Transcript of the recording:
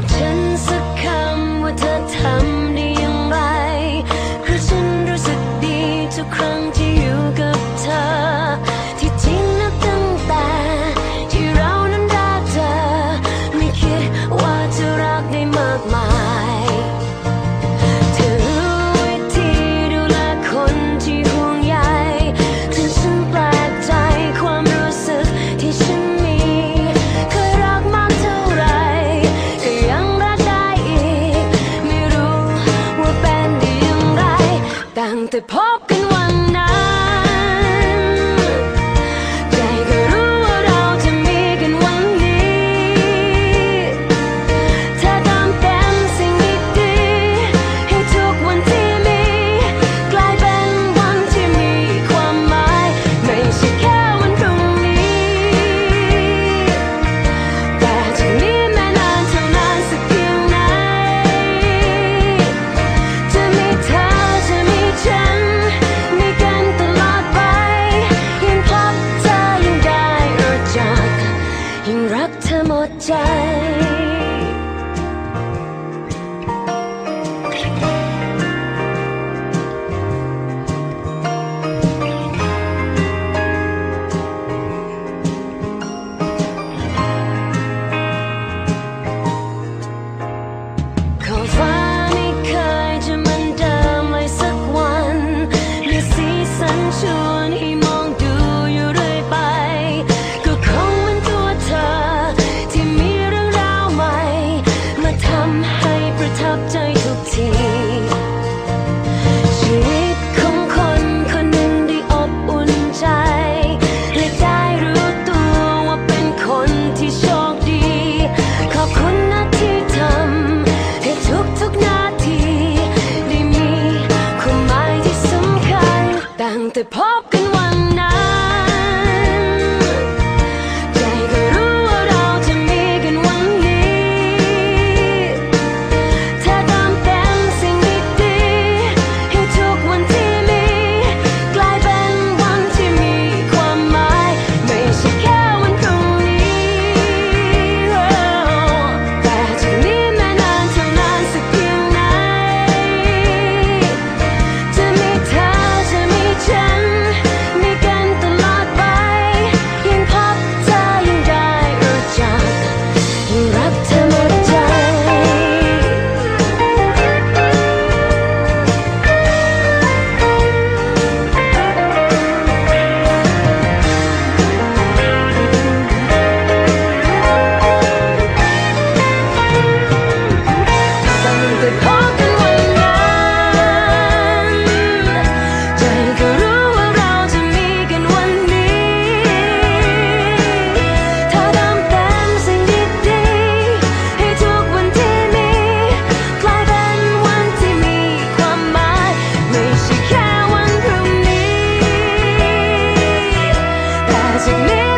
บอกฉันสักคำว่าเธอทำได้อย่างไร คืฉันรู้สึกดีทุกครั้ง The Pop! on, him. and the pop designate